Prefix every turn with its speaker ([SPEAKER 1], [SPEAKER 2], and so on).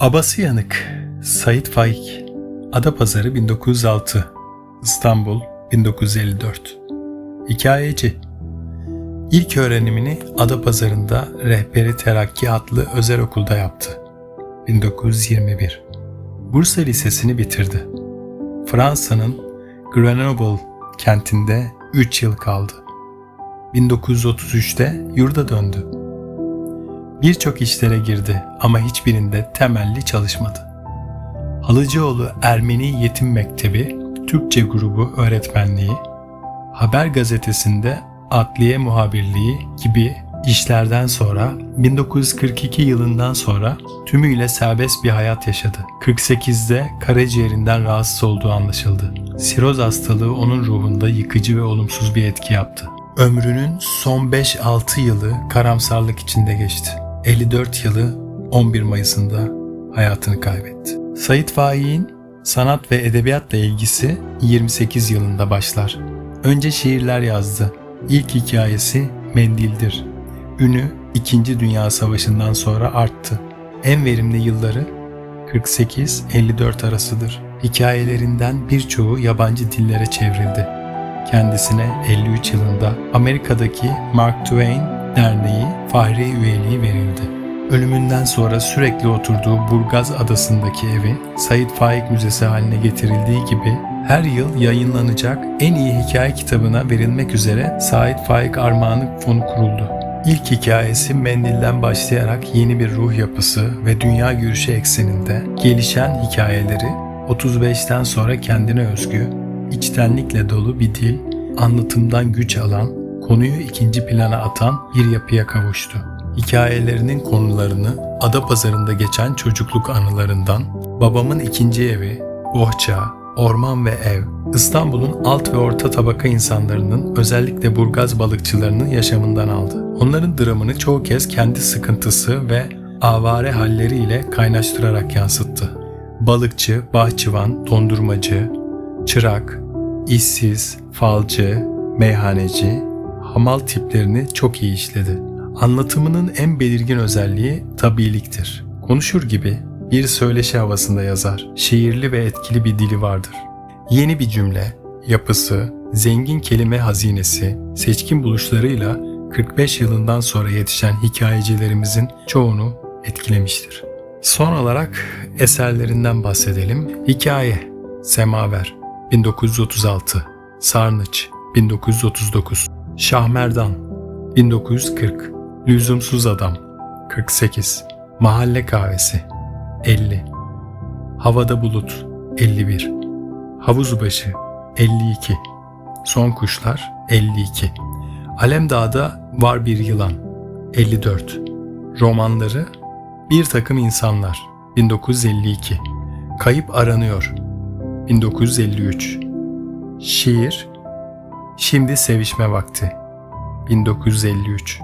[SPEAKER 1] Abası yanık. Sait Faik. Adapazarı 1906. İstanbul 1954. Hikayeci. İlk öğrenimini Adapazarı'nda Rehberi Terakki adlı özel okulda yaptı. 1921. Bursa Lisesi'ni bitirdi. Fransa'nın Grenoble kentinde 3 yıl kaldı. 1933'te yurda döndü. Birçok işlere girdi ama hiçbirinde temelli çalışmadı. Halıcıoğlu Ermeni Yetim Mektebi, Türkçe grubu öğretmenliği, Haber Gazetesi'nde adliye muhabirliği gibi işlerden sonra 1942 yılından sonra tümüyle serbest bir hayat yaşadı. 48'de karaciğerinden rahatsız olduğu anlaşıldı. Siroz hastalığı onun ruhunda yıkıcı ve olumsuz bir etki yaptı. Ömrünün son 5-6 yılı karamsarlık içinde geçti. 54 yılı 11 Mayıs'ında hayatını kaybetti. Sait Faik'in sanat ve edebiyatla ilgisi 28 yılında başlar. Önce şiirler yazdı. İlk hikayesi Mendildir. Ünü 2. Dünya Savaşı'ndan sonra arttı. En verimli yılları 48-54 arasıdır. Hikayelerinden birçoğu yabancı dillere çevrildi. Kendisine 53 yılında Amerika'daki Mark Twain Derneği Fahri üyeliği verildi. Ölümünden sonra sürekli oturduğu Burgaz adasındaki evi Said Faik Müzesi haline getirildiği gibi her yıl yayınlanacak en iyi hikaye kitabına verilmek üzere Said Faik Armağanı Fonu kuruldu. İlk hikayesi Mendil'den başlayarak yeni bir ruh yapısı ve dünya görüşü ekseninde gelişen hikayeleri 35'ten sonra kendine özgü, içtenlikle dolu bir dil, anlatımdan güç alan, konuyu ikinci plana atan bir yapıya kavuştu. Hikayelerinin konularını Adapazarı'nda geçen çocukluk anılarından, babamın ikinci evi, bohça, orman ve ev, İstanbul'un alt ve orta tabaka insanlarının özellikle Burgaz balıkçılarının yaşamından aldı. Onların dramını çoğu kez kendi sıkıntısı ve avare halleriyle kaynaştırarak yansıttı. Balıkçı, bahçıvan, dondurmacı, çırak, işsiz, falcı, meyhaneci, hamal tiplerini çok iyi işledi. Anlatımının en belirgin özelliği tabiiliktir. Konuşur gibi bir söyleşi havasında yazar. Şiirli ve etkili bir dili vardır. Yeni bir cümle, yapısı, zengin kelime hazinesi, seçkin buluşlarıyla 45 yılından sonra yetişen hikayecilerimizin çoğunu etkilemiştir. Son olarak eserlerinden bahsedelim. Hikaye, Semaver, 1936, Sarnıç, 1939, Şahmerdan, 1940, Lüzumsuz Adam, 48, Mahalle Kahvesi, 50, Havada Bulut, 51, Havuzbaşı, 52, Son Kuşlar, 52, Alemdağ'da Var Bir Yılan, 54, Romanları, Bir Takım İnsanlar, 1952, Kayıp Aranıyor, 1953, Şiir, Şimdi Sevişme Vakti, 1953,